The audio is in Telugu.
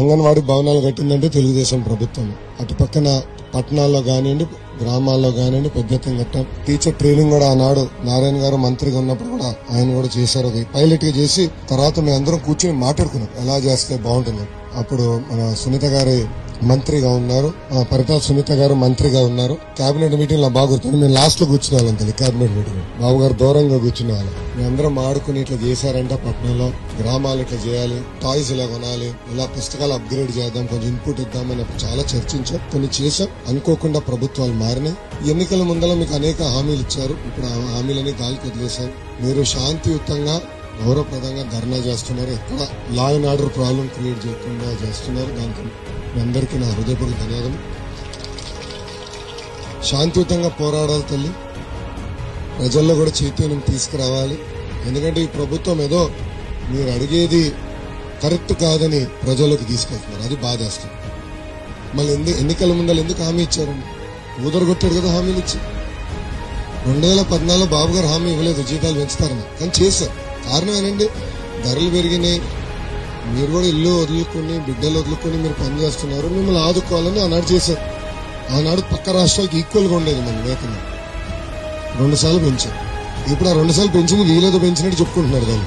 అంగన్వాడీ భవనాలు కట్టిందంటే తెలుగుదేశం ప్రభుత్వం. అటు పక్కన పట్టణాల్లో కానివ్వండి గ్రామాల్లో కానివ్వండి పెద్ద ఎత్తున కట్టాం. టీచర్ ట్రైనింగ్ కూడా ఆనాడు నారాయణ గారు మంత్రిగా ఉన్నప్పుడు కూడా ఆయన కూడా చేశారు. అది పైలట్గా చేసి తర్వాత మేము అందరం కూర్చొని మాట్లాడుకున్నాం. ఎలా చేస్తే బాగుంటుంది? అప్పుడు మన సునీత గారి మంత్రిగా ఉన్నారు. ఆ, పరిటాల సునీత గారు మంత్రిగా ఉన్నారు. కేబినెట్ మీటింగ్లో బాగా గుర్తుంది. మేము లాస్ట్లో కూర్చున్న వాళ్ళం కేబినెట్ మీటింగ్ బాబు గారు దూరంగా కూర్చున్న వాళ్ళం మేమందరం ఆడుకుని ఇట్లా చేశారంట పట్టణంలో. గ్రామాలు ఇట్లా చేయాలి టాయ్స్ ఇలా కొనాలి ఇలా పుస్తకాలు అప్గ్రేడ్ చేద్దాం కొంచెం ఇన్పుట్ ఇద్దామని చాలా చర్చించాం. కొన్ని చేశాం. అనుకోకుండా ప్రభుత్వాలు మారినాయి. ఎన్నికల ముందర మీకు అనేక హామీలు ఇచ్చారు. ఇప్పుడు ఆ హామీలని గాలికి వదిలేశారు మీరు శాంతియుతంగా గౌరవప్రదంగా ధర్నా చేస్తున్నారు. ఎక్కడ law and order problem create చేయకుండా చేస్తున్నారు. దానికి మీ అందరికీ నా హృదయపూర్వక ధన్యవాదం శాంతియుతంగా పోరాడాలి తల్లి. ప్రజల్లో కూడా చైతన్యం తీసుకురావాలి. ఎందుకంటే ఈ ప్రభుత్వం ఏదో మీరు అడిగేది కరెక్ట్ కాదని ప్రజల్లోకి తీసుకెళ్తున్నారు. అది బాధేస్తుంది మళ్ళీ ఎందు ఎన్నికల ముందర ఎందుకు హామీ ఇచ్చారండి ఊదరగొట్టాడు కదా హామీలు ఇచ్చి. రెండు వేల పద్నాలుగులో బాబు గారు హామీ ఇవ్వలేదు జీతాలు పెంచుతారని. కానీ చేశారు. కారణం ఏంటంటే ధరలు పెరిగినాయి మీరు కూడా ఇల్లు వదులుకుని బిడ్డలు వదులుకుని మీరు పని చేస్తున్నారు. మిమ్మల్ని ఆదుకోవాలని ఆనాడు చేశారు. ఆనాడు పక్క రాష్ట్రాలకు ఈక్వల్గా ఉండేది మన వేతనం రెండు సార్లు పెంచారు ఇప్పుడు ఆ రెండు సార్లు పెంచింది వీలేదో పెంచినట్టు చెప్పుకుంటున్నారు దాన్ని.